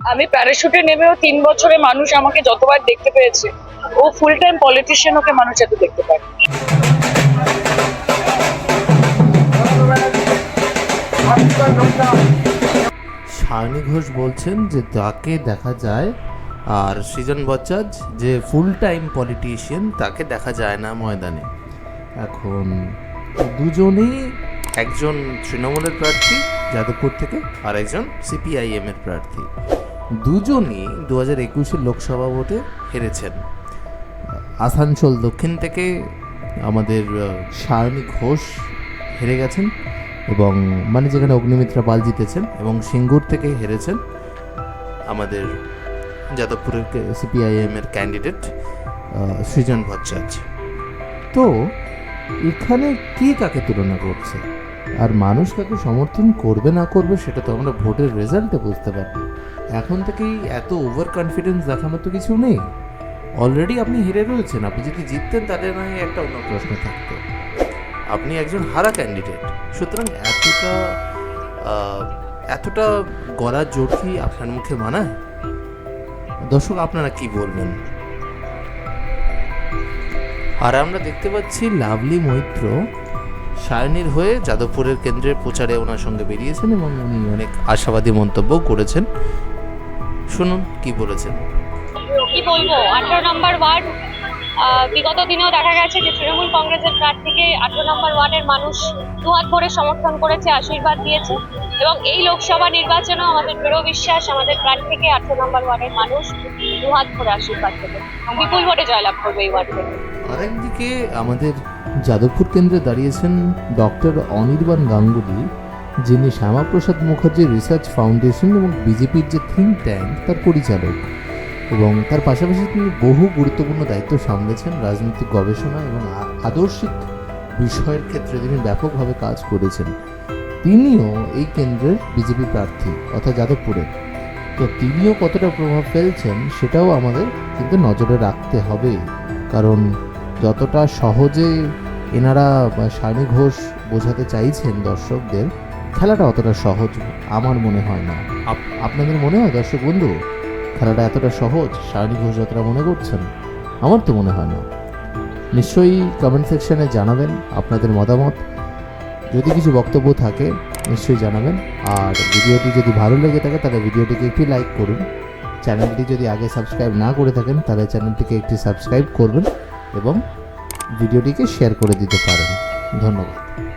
আমি প্যারাশুটে নেমেও তিন বছরে মানুষ আমাকে যতবার দেখতে পেয়েছে, ও ফুল টাইম পলিটিশিয়ান ওকে মানুষ এত দেখতে পায়। সায়নী ঘোষ বলছেন যে তাকে দেখা যায়, আর সৃজন বচ্চাজ যে ফুল টাইম পলিটিশিয়ান তাকে দেখা যায় না ময়দানে। এখন দুজনেই একজন তৃণমূলের প্রার্থী, যাদবপুর থেকে আর একজন সিপিআইএম এর প্রার্থী। দুজনই দু হাজার একুশের লোকসভা ভোটে হেরেছেন। আসানসোল দক্ষিণ থেকে আমাদের সায়নী ঘোষ হেরে গেছেন এবং মানে যেখানে অগ্নিমিত্রা পাল জিতেছেন এবং সিঙ্গুর থেকে হেরেছেন আমাদের যাদবপুরের সিপিআইএম এর ক্যান্ডিডেট সৃজন ভট্টাচার্য। তো এখানে কে কাকে তুলনা করছে? আর মানুষ কাকে সমর্থন করবে না করবে সেটা তো আমরা ভোটের রেজাল্টে বুঝতে পারব। এখন থেকেই এত ওভার কনফিডেন্স দেখানোর তো কিছু নেই। অলরেডি আপনি হেরে রয়েছেন, আপনি যদি জিততেন তাহলে নয় একটা অন্য প্রশ্ন থাকতো। আপনি একজন হারা ক্যান্ডিডেট সুতরাং এতটা এতটা গলার জোর কি আপনার মুখে মানায়? দর্শক, আপনারা কি বলবেন? আর আমরা দেখতে পাচ্ছি লাভলি মৈত্র, সায়নীর হয়ে যাদবপুরের কেন্দ্রের প্রচারে ওনার সঙ্গে বেরিয়েছেন এবং উনি অনেক আশাবাদী মন্তব্য করেছেন। শুনুন কি বলেছেন। কি বলব? আঠারো নম্বর ওয়ার্ড বিগত দিনেও দেখা গেছে যে তৃণমূল কংগ্রেসের প্রার্থীকে আঠারো নম্বর ওয়ার্ডের মানুষ দুহাত ভরে সমর্থন করেছে আশীর্বাদ দিয়েছে এবং এই লোকসভা নির্বাচনেও আমাদের দৃঢ় বিশ্বাস আমাদের প্রার্থীকে আঠারো নম্বর ওয়ার্ডের মানুষ দুহাত ভরে আশীর্বাদ দেবে। বিপুল ভোটে জয়লাভ করবে এই ওয়ার্ড। থেকে আরেকদিকে আমাদের যাদবপুর কেন্দ্রে দাঁড়িয়েছেন ডক্টর অনির্বাণ গাঙ্গুলি। যিনি শ্যামাপ্রসাদ মুখার্জি রিসার্চ ফাউন্ডেশন এবং বিজেপির যে থিঙ্ক ট্যাঙ্ক তার পরিচালক। এবং তার পাশাপাশি তিনি বহু গুরুত্বপূর্ণ দায়িত্ব সামলেছেন রাজনৈতিক গবেষণা এবং আদর্শিক বিষয়ের ক্ষেত্রে তিনি ব্যাপকভাবে কাজ করেছেন। তিনিও এই কেন্দ্রের বিজেপি প্রার্থী, অর্থাৎ যাদবপুরের। তো তিনিও কতটা প্রভাব ফেলছেন সেটাও আমাদের কিন্তু নজরে রাখতে হবে। কারণ যতটা সহজে এনারা সায়নী ঘোষ বোঝাতে চাইছেন দর্শকদের খেলাটা অতটা সহজ আমার মনে হয় না। আপ- আপনাদের মনে হয় দর্শক বন্ধু? খেলাটা এতটা সহজ সায়নী ঘোষ যতটা মনে করছেন? আমার তো মনে হয় না। নিশ্চয়ই কমেন্ট সেকশনে জানাবেন আপনাদের মতামত। যদি কিছু বক্তব্য থাকে নিশ্চয়ই জানাবেন। আর ভিডিওটি যদি ভালো লেগে থাকে তাহলে ভিডিওটিকে একটি লাইক করুন। চ্যানেলটি যদি আগে সাবস্ক্রাইব না করে থাকেন তাহলে চ্যানেলটিকে একটি সাবস্ক্রাইব করবেন এবং ভিডিওটিকে শেয়ার করে দিতে পারেন। ধন্যবাদ।